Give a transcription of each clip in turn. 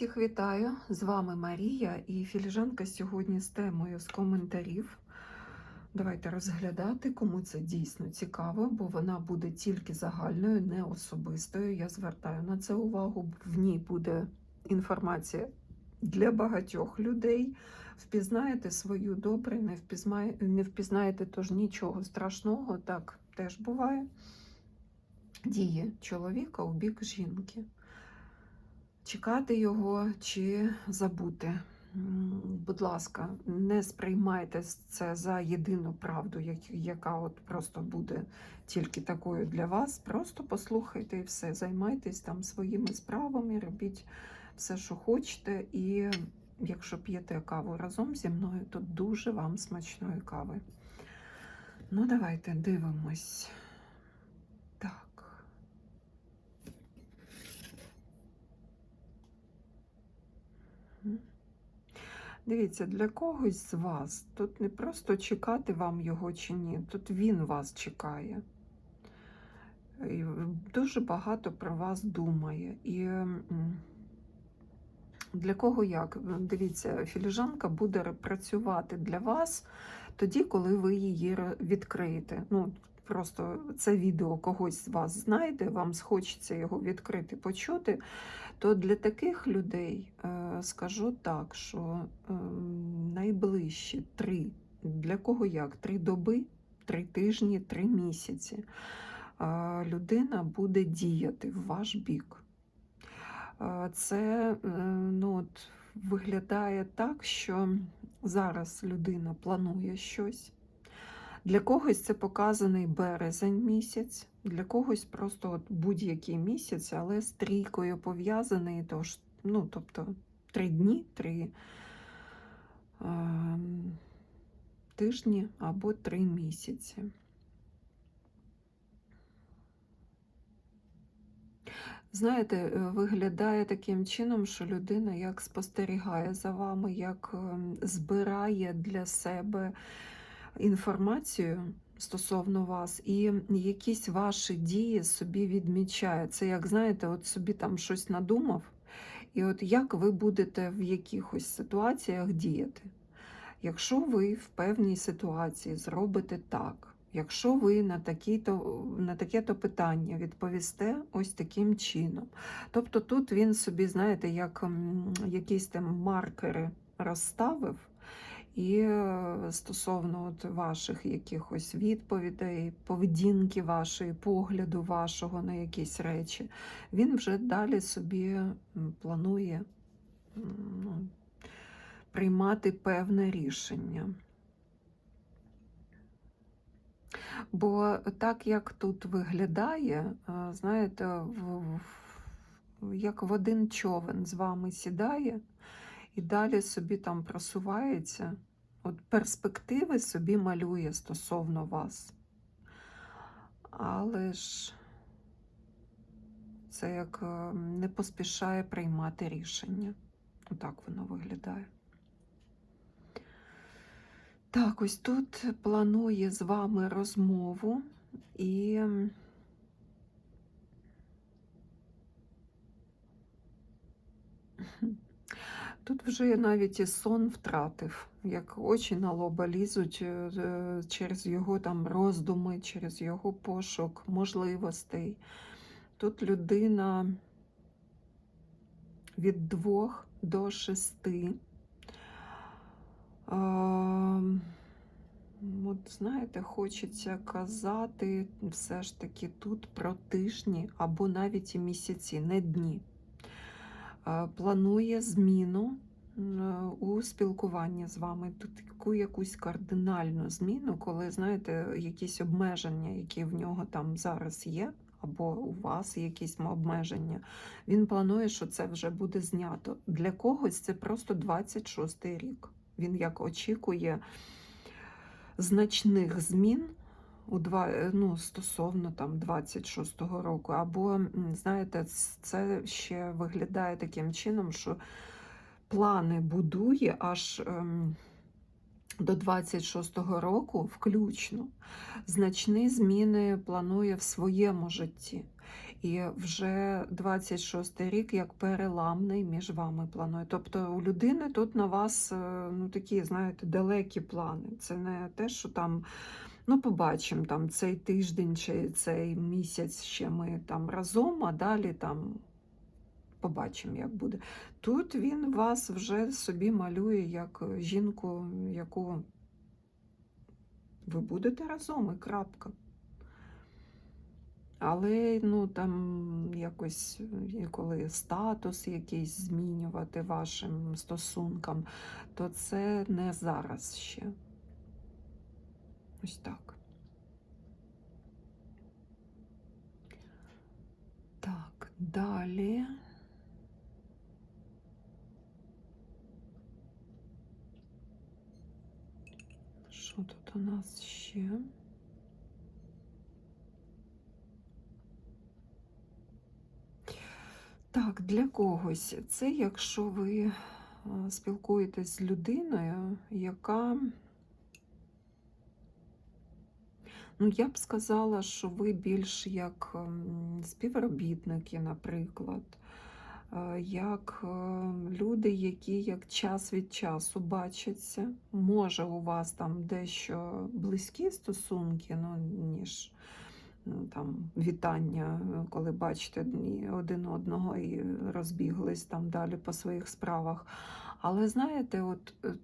Всіх вітаю! З вами Марія і філіжанка сьогодні з темою з коментарів. Давайте розглядати, кому це дійсно цікаво, бо вона буде тільки загальною, не особистою. Я звертаю на це увагу. В ній буде інформація для багатьох людей. Впізнаєте свою добре, не, впізнає, не впізнаєте тож нічого страшного, так теж буває. Діє чоловіка у бік жінки чекати його чи забути. Будь ласка, не сприймайте це за єдину правду, яка от просто буде тільки такою для вас. Просто послухайте і все. Займайтесь там своїми справами, робіть все, що хочете. І якщо п'єте каву разом зі мною, то дуже вам смачної кави. Ну, давайте дивимось. Так. Мгм. Дивіться, для когось з вас тут не просто чекати вам його чи ні, тут він вас чекає. І дуже багато про вас думає. І для кого як? Дивіться, філіжанка буде працювати для вас тоді, коли ви її відкриєте. Ну, просто це відео когось з вас знайде, вам схочеться його відкрити, почути. То для таких людей е, скажу так, що е, найближчі три, для кого як? Три доби, три тижні, три місяці людина буде діяти в ваш бік. Це е, ну, от, виглядає так, що зараз людина планує щось. Для когось це показаний березень місяць, для когось просто будь-який місяць, але з трійкою пов'язаний, тож, ну, тобто три дні, три е, тижні або три місяці. Знаєте, е, виглядає таким чином, що людина як спостерігає за вами, як ем, збирає для себе інформацію стосовно вас, і якісь ваші дії собі відмічає. Це як знаєте, от собі там щось надумав, і от як ви будете в якихось ситуаціях діяти. Якщо ви в певній ситуації зробите так, якщо ви на, такі-то, на таке-то питання відповісте ось таким чином. Тобто тут він собі, знаєте, як якісь там маркери розставив, і е, стосовно от ваших якихось відповідей, поведінки вашої, погляду вашого на якісь речі, він вже далі собі планує ну, приймати певне рішення. Бо так як тут виглядає, е, знаєте, в- як в один човен з вами сідає і далі собі там просувається, от перспективи собі малює стосовно вас. Але ж це як е, не поспішає приймати рішення. Отак воно виглядає. Так, ось тут планує з вами розмову і тут вже навіть і сон втратив, як очі на лоба лізуть е, е, через його там роздуми, через його пошук можливостей. Тут людина від двох до шести. От знаєте, хочеться казати все ж таки тут про тижні або навіть і місяці, не дні. Е, Планує зміну е, у спілкуванні з вами, таку якусь кардинальну зміну, коли знаєте, якісь обмеження, які в нього там зараз є, або у вас якісь обмеження. Він планує, що це вже буде знято. Для когось це просто 26-й рік. Він як очікує значних змін у два, е, ну, стосовно там 26-го року. Або, знаєте, це ще виглядає таким чином, що плани будує аж ем, до 26-го року включно. Значні зміни планує в своєму житті. І вже 26-й рік як переламний між вами планує. Тобто у людини тут на вас е, ну, такі, знаєте, далекі плани. Це не те, що там, ну, побачимо, там цей тиждень чи цей місяць ще ми там разом, а далі там побачимо, як буде. Тут він вас вже собі малює як жінку, яку ви будете разом і крапка. Але ну там якось коли статус якийсь змінювати вашим стосункам, то це не зараз ще. Ось так. Так, далі. Що тут у нас ще? Так, для когось це якщо ви е, спілкуєтесь з людиною, яка, ну, я б сказала, що ви більш як ем, співробітники, наприклад, е, як е, люди, які як час від часу бачаться. Може, у вас там дещо близькі стосунки, ну, ніж там вітання, коли бачите один одного і розбіглись там далі по своїх справах. Але знаєте, от е,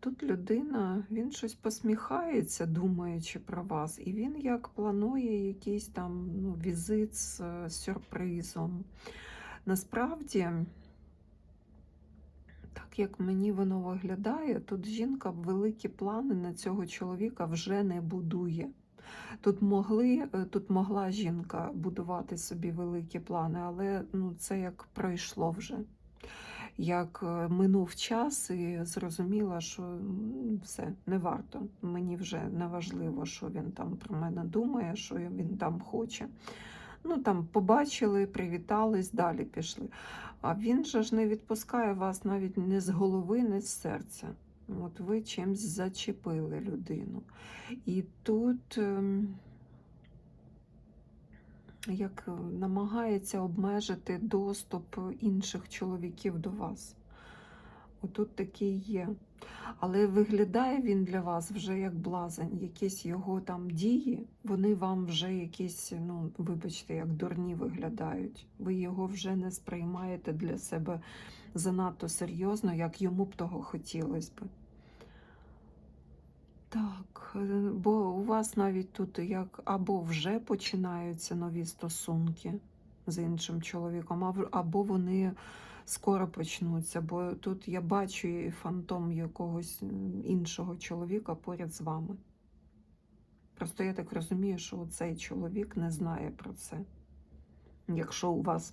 тут людина, він щось посміхається, думаючи про вас, і він як планує якийсь там ну, візит з е, сюрпризом. Насправді. Так як мені воно виглядає, тут жінка великі плани на цього чоловіка вже не будує. Тут могли, е, тут могла жінка будувати собі великі плани, але ну, це як пройшло вже. Як е, минув час і зрозуміла, що все, не варто. Мені вже не важливо, що він там про мене думає, що він там хоче. Ну там побачили, привітались, далі пішли. А він же ж не відпускає вас навіть не з голови, не з серця. От ви чимсь зачепили людину. І тут ем, як е, намагається обмежити доступ інших чоловіків до вас. Отут такий є. Але виглядає він для вас вже як блазень, якісь його там дії, вони вам вже якісь, ну, вибачте, як дурні виглядають. Ви його вже не сприймаєте для себе занадто серйозно, як йому б того хотілося б. Так, е, бо у вас навіть тут як або вже починаються нові стосунки з іншим чоловіком, або- або вони скоро почнуться, бо тут я бачу фантом якогось іншого чоловіка поряд з вами. Просто я так розумію, що цей чоловік не знає про це. Якщо у вас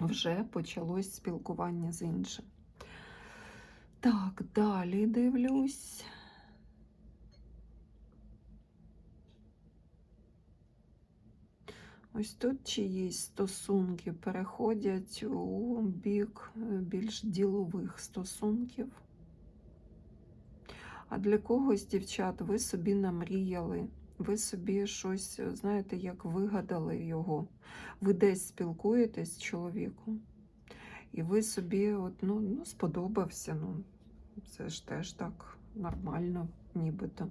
вже почалось спілкування з іншим. Так, далі дивлюсь. Ось тут чиїсь стосунки переходять у бік е, більш ділових стосунків. А для когось, дівчат, ви собі намріяли, ви собі щось, е, знаєте, як вигадали його. Ви десь спілкуєтесь з чоловіком, і ви собі от, ну, ну, сподобався. Ну, це ж теж так нормально, нібито.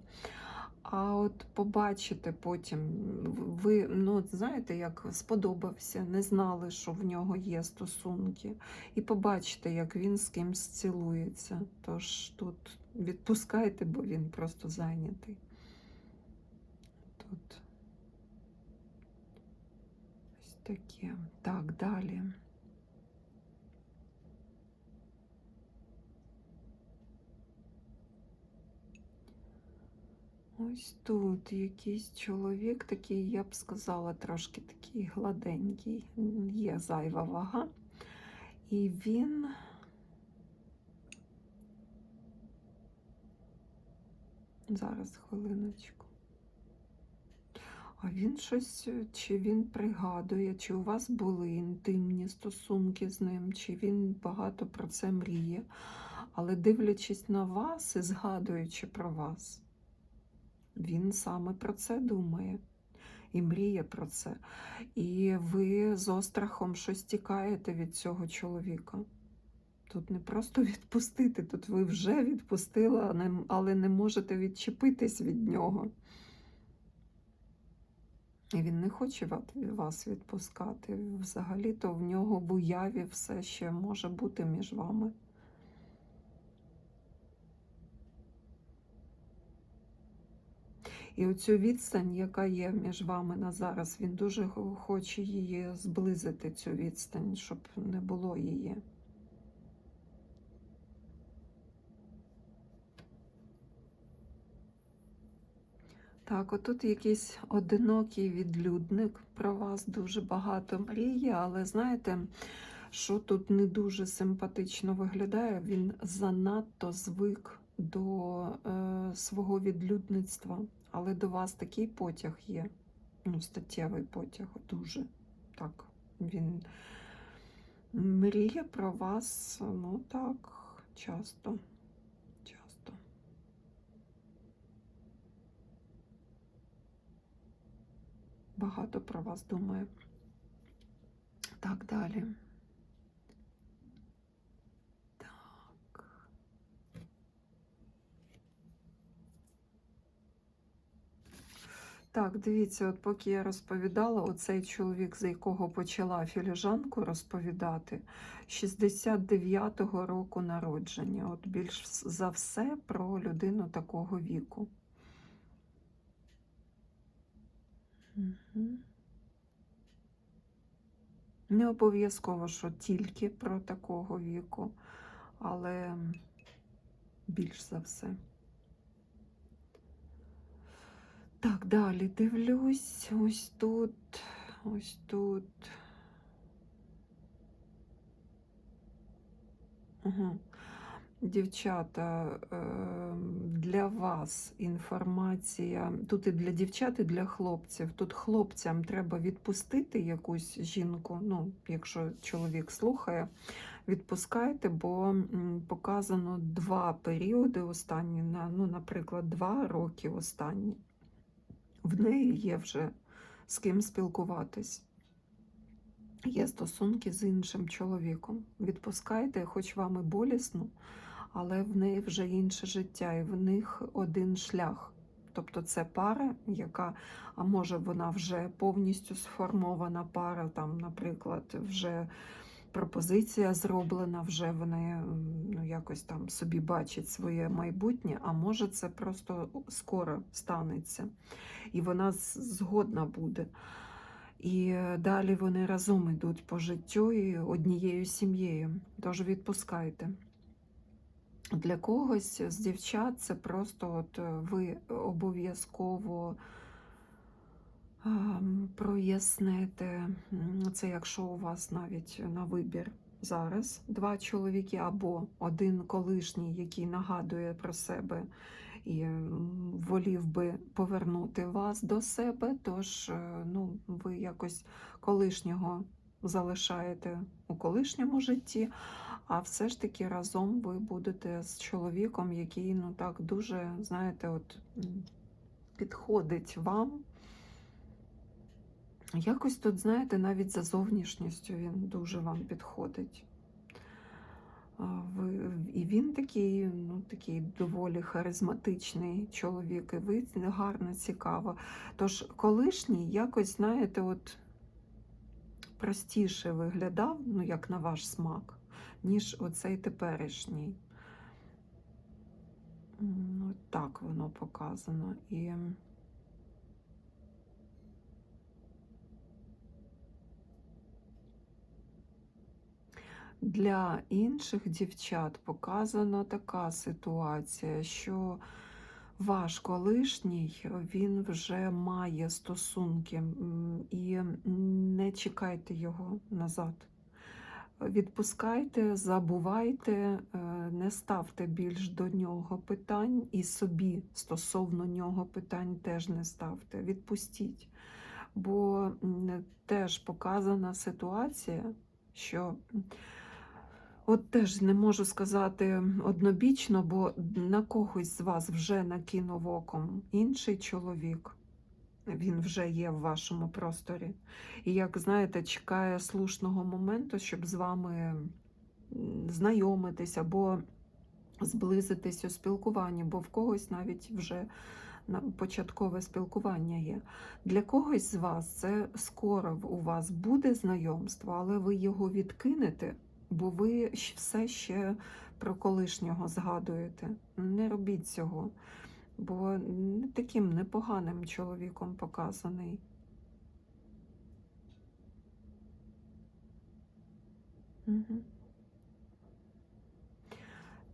А от побачите потім, ви ну, знаєте, як сподобався, не знали, що в нього є стосунки. І побачите, як він з кимсь цілується. Тож тут відпускайте, бо він просто зайнятий. Тут ось таке. Так, далі. Ось тут якийсь чоловік такий, я б сказала, трошки такий гладенький, є зайва вага. І він. Зараз хвилиночку. А він щось, чи він пригадує, чи у вас були інтимні стосунки з ним, чи він багато про це мріє. Але дивлячись на вас і згадуючи про вас, він саме про це думає. і мріє про це. І ви з острахом щось тікаєте від цього чоловіка. Тут не просто відпустити, тут ви вже відпустили, але не можете відчепитись від нього. І він не хоче ва- вас відпускати. Взагалі-то в нього в уяві все ще може бути між вами. І оцю відстань, яка є між вами на зараз, він дуже хоче її зблизити, цю відстань, щоб не було її. Так, отут якийсь одинокий відлюдник про вас дуже багато мріє, але знаєте, що тут не дуже симпатично виглядає, він занадто звик до е, свого відлюдництва, але до вас такий потяг є, ну, статтєвий потяг, дуже так. Він мріє про вас, ну так, часто. Часто. Багато про вас думає. Так, далі. Так, дивіться, от поки я розповідала, оцей чоловік, за якого почала філіжанку розповідати, 69-го року народження. От більш за все про людину такого віку. Мгм. Не обов'язково, що тільки про такого віку, але більш за все. Так, далі дивлюсь. Ось тут, ось тут. Угу. Дівчата, е, для вас інформація. Тут і для дівчат, і для хлопців. Тут хлопцям треба відпустити якусь жінку. Ну, якщо чоловік слухає, відпускайте, бо показано два періоди останні, ну, наприклад, два роки останні. В неї є вже з ким спілкуватись. Є стосунки з іншим чоловіком. Відпускайте, хоч вам і болісно, але в неї вже інше життя, і в них один шлях. Тобто це пара, яка, а може вона вже повністю сформована пара, там, наприклад, вже пропозиція зроблена, вже вони ну, якось там собі бачать своє майбутнє, а може це просто скоро станеться. І вона згодна буде. І е, далі вони разом йдуть по життю і однією сім'єю. Тож відпускайте. Для когось з дівчат це просто от е, ви обов'язково проясните. Це якщо у вас навіть на вибір зараз два чоловіки або один колишній, який нагадує про себе і волів би повернути вас до себе, тож е, ну, ви якось колишнього залишаєте у колишньому житті, а все ж таки разом ви будете з чоловіком, який ну так дуже, знаєте, от підходить вам. Якось тут, знаєте, навіть за зовнішністю він дуже вам підходить. Ви, і він такий, ну, такий доволі харизматичний чоловік, і ви гарно, цікаво. Тож колишній якось, знаєте, от простіше виглядав, ну, як на ваш смак, ніж оцей теперішній. От так воно показано. І Для інших дівчат показана така ситуація, що ваш колишній він вже має стосунки і не чекайте його назад. Відпускайте, забувайте, е, не ставте більш до нього питань і собі стосовно нього питань теж не ставте. Відпустіть. Бо теж показана ситуація, що От теж не можу сказати однобічно, бо на когось з вас вже накинув оком інший чоловік. Він вже є в вашому просторі. І, як знаєте, чекає слушного моменту, щоб з вами знайомитись або зблизитись у спілкуванні, бо в когось навіть вже початкове спілкування є. Для когось з вас це скоро у вас буде знайомство, але ви його відкинете, бо ви все ще про колишнього згадуєте. Не робіть цього, бо не таким непоганим чоловіком показаний. Угу.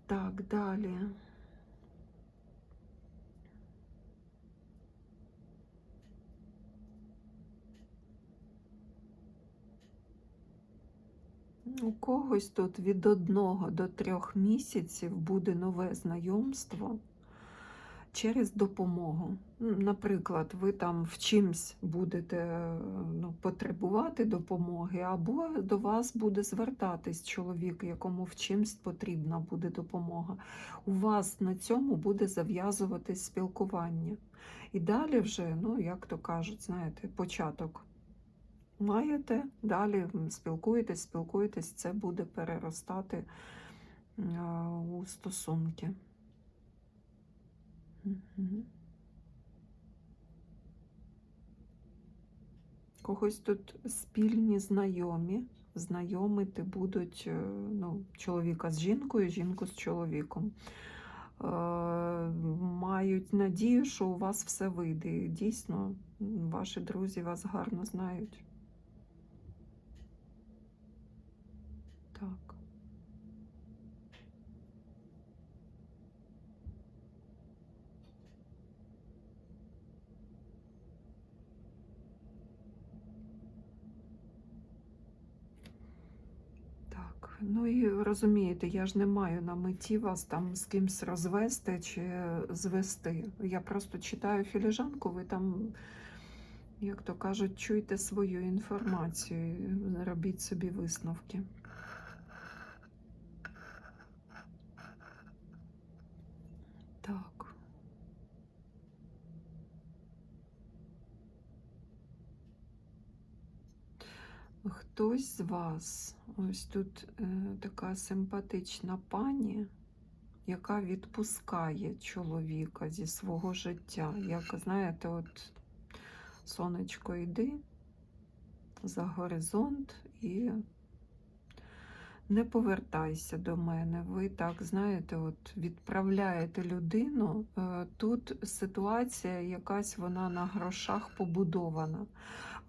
Так, далі. У когось тут від одного до трьох місяців буде нове знайомство через допомогу. Наприклад, ви там в чимсь будете е, ну, потребувати допомоги, або до вас буде звертатись чоловік, якому в чимсь потрібна буде допомога. У вас на цьому буде зав'язуватись спілкування. І далі вже, ну як то кажуть, знаєте, початок. Маєте, далі спілкуєтесь, спілкуєтесь, це буде переростати у стосунки. Когось тут спільні знайомі. Знайомити будуть е, ну, чоловіка з жінкою, жінку з чоловіком. Е, Мають надію, що у вас все вийде. Дійсно, ваші друзі вас гарно знають. Так. Так, ну і розумієте, я ж не маю на меті вас там з кимсь розвести чи звести. Я просто читаю філіжанку, ви там, як то кажуть, чуйте свою інформацію, робіть собі висновки. Так. Хтось з вас, ось тут е, така симпатична пані, яка відпускає чоловіка зі свого життя. Як знаєте, от сонечко йди за горизонт і не повертайся до мене. Ви так знаєте, от відправляєте людину. Е, Тут ситуація якась вона на грошах побудована,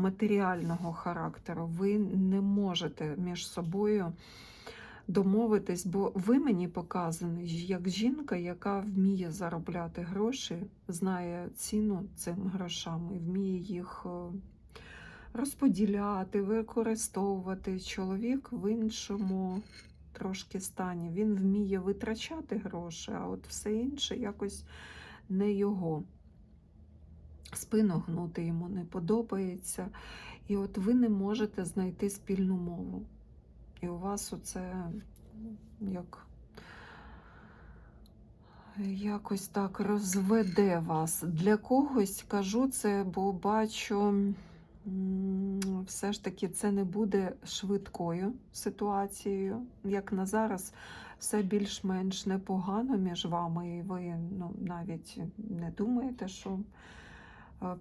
матеріального характеру. Ви не можете між собою домовитись, бо ви мені показані як жінка, яка вміє заробляти гроші, знає ціну цим грошам і вміє їх е, розподіляти, використовувати. Чоловік в іншому трошки стані. Він вміє витрачати гроші, а от все інше якось не його. Спину гнути йому не подобається. І от ви не можете знайти спільну мову. І у вас оце як якось так розведе вас. Для когось кажу це, бо бачу, все ж таки це не буде швидкою ситуацією. Як на зараз, все більш-менш непогано між вами, і ви ну, навіть не думаєте, що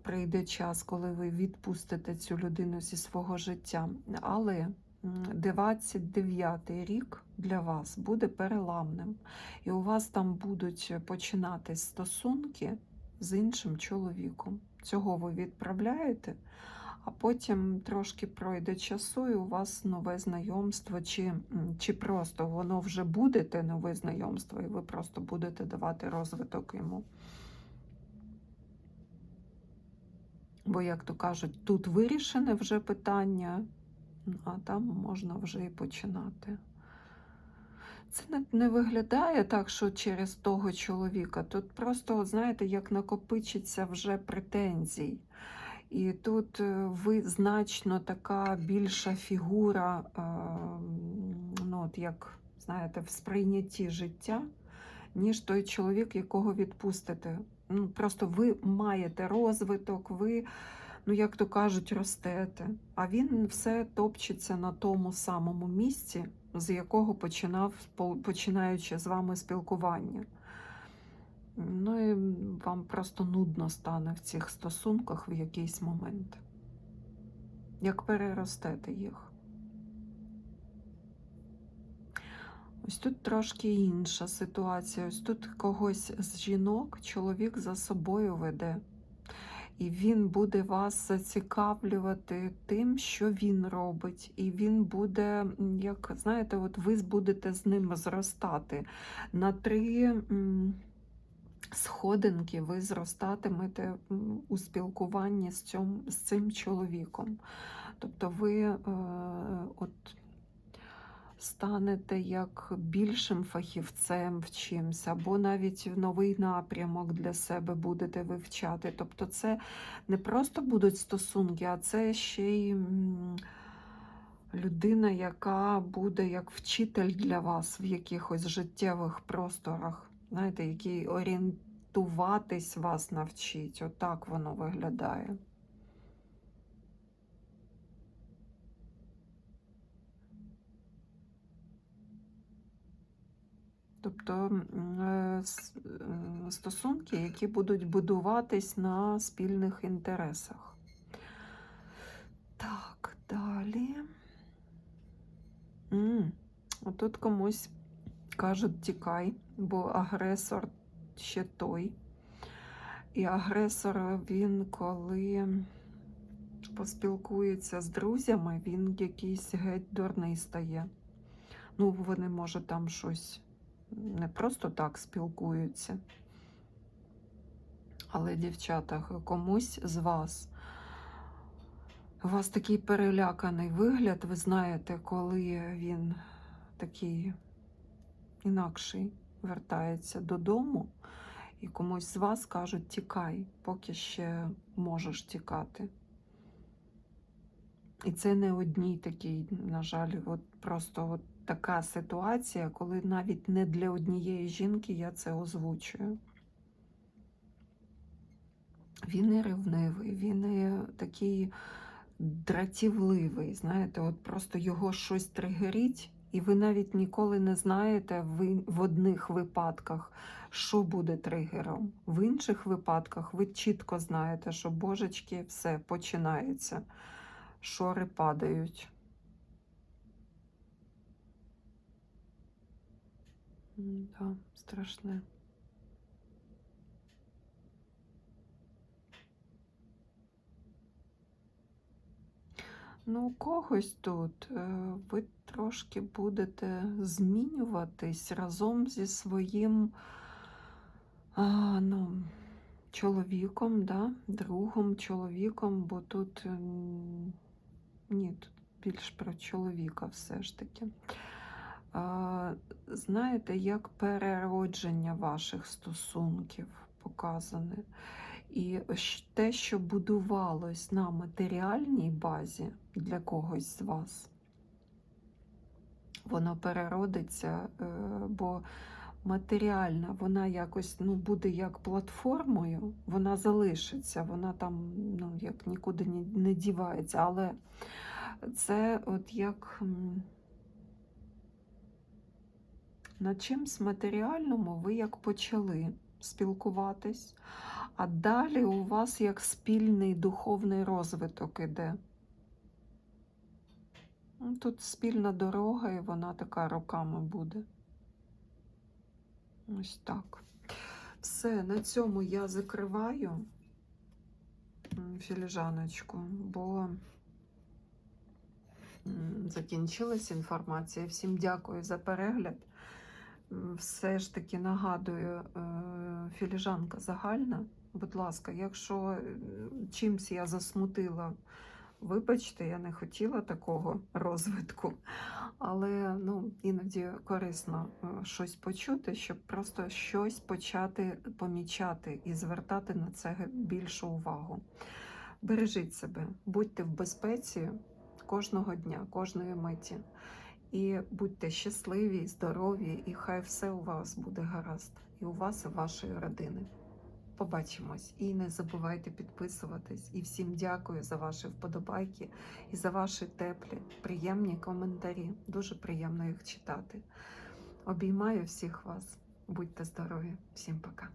прийде час, коли ви відпустите цю людину зі свого життя. Але 29 рік для вас буде переламним, і у вас там будуть починатись стосунки з іншим чоловіком. Цього ви відправляєте, а потім трошки пройде часу, і у вас нове знайомство, чи, чи просто воно вже буде те нове знайомство, і ви просто будете давати розвиток йому. Бо, як то кажуть, тут вирішене вже питання, а там можна вже і починати. Це не, виглядає так, що через того чоловіка. Тут просто, знаєте, як накопичиться вже претензій. І тут е, ви значно така більша фігура, е, ну, от як, знаєте, в сприйнятті життя, ніж той чоловік, якого відпустите. Ну, просто ви маєте розвиток, ви, ну як то кажуть, ростете. А він все топчеться на тому самому місці, з якого починав, починаючи з вами спілкування. Ну і вам просто нудно стане в цих стосунках в якийсь момент. Як переростете їх. Ось тут трошки інша ситуація. Ось тут когось з жінок чоловік за собою веде. І він буде вас зацікавлювати тим, що він робить. І він буде, як знаєте, от ви будете з ним зростати. На три сходинки ви зростатимете у спілкуванні з, цьом, з цим чоловіком. Тобто ви е, от станете як більшим фахівцем в чимсь, або навіть новий напрямок для себе будете вивчати. Тобто, це не просто будуть стосунки, а це ще й людина, яка буде як вчитель для вас в якихось життєвих просторах, знаєте, який орієнтуватись вас навчить. Отак воно виглядає. Тобто е, е, стосунки, які будуть будуватись на спільних інтересах. Так, далі. Отут комусь кажуть тікай, бо агресор ще той. І агресор він, коли поспілкується з друзями, він якийсь геть дурний стає. Ну, вони, може, там щось не просто так спілкуються. Але, дівчата, комусь з вас, у вас такий переляканий вигляд, ви знаєте, коли він такий інакший вертається додому, і комусь з вас кажуть, тікай, поки ще можеш тікати. І це не одній такий, на жаль, от просто от така ситуація, коли навіть не для однієї жінки я це озвучую. Він і ревнивий, він і такий дратівливий. Знаєте, от просто його щось тригерить, і ви навіть ніколи не знаєте в, в одних випадках, що буде тригером. В інших випадках ви чітко знаєте, що божечки, все починається, шори падають. Да, страшне. Ну, у когось тут е, ви трошки будете змінюватись разом зі своїм а, ну, чоловіком, да? другом чоловіком, бо тут ні, тут більш про чоловіка все ж таки. Знаєте, як переродження ваших стосунків показане. І те, що будувалось на матеріальній базі для когось з вас, воно переродиться, е, бо матеріальна, вона якось ну, буде як платформою, вона залишиться, вона там ну, як нікуди не, дівається. Але це от як на чимсь матеріальному ви як почали спілкуватись, а далі у вас як спільний духовний розвиток іде. Ну, Тут спільна дорога, і вона така роками буде. Ось так. Все, на цьому я закриваю філіжаночку, бо закінчилась інформація. Всім дякую за перегляд. Все ж таки нагадую, е, філіжанка загальна. Будь ласка, якщо чимсь я засмутила, вибачте, я не хотіла такого розвитку, але ну, іноді корисно е, щось почути, щоб просто щось почати помічати і звертати на це більшу увагу. Бережіть себе, будьте в безпеці кожного дня, кожної миті. І будьте щасливі, здорові, і хай все у вас буде гаразд, і у вас, і вашої родини. Побачимось і не забувайте підписуватись. І всім дякую за ваші вподобайки і за ваші теплі, приємні коментарі. Дуже приємно їх читати. Обіймаю всіх вас. Будьте здорові, всім пока.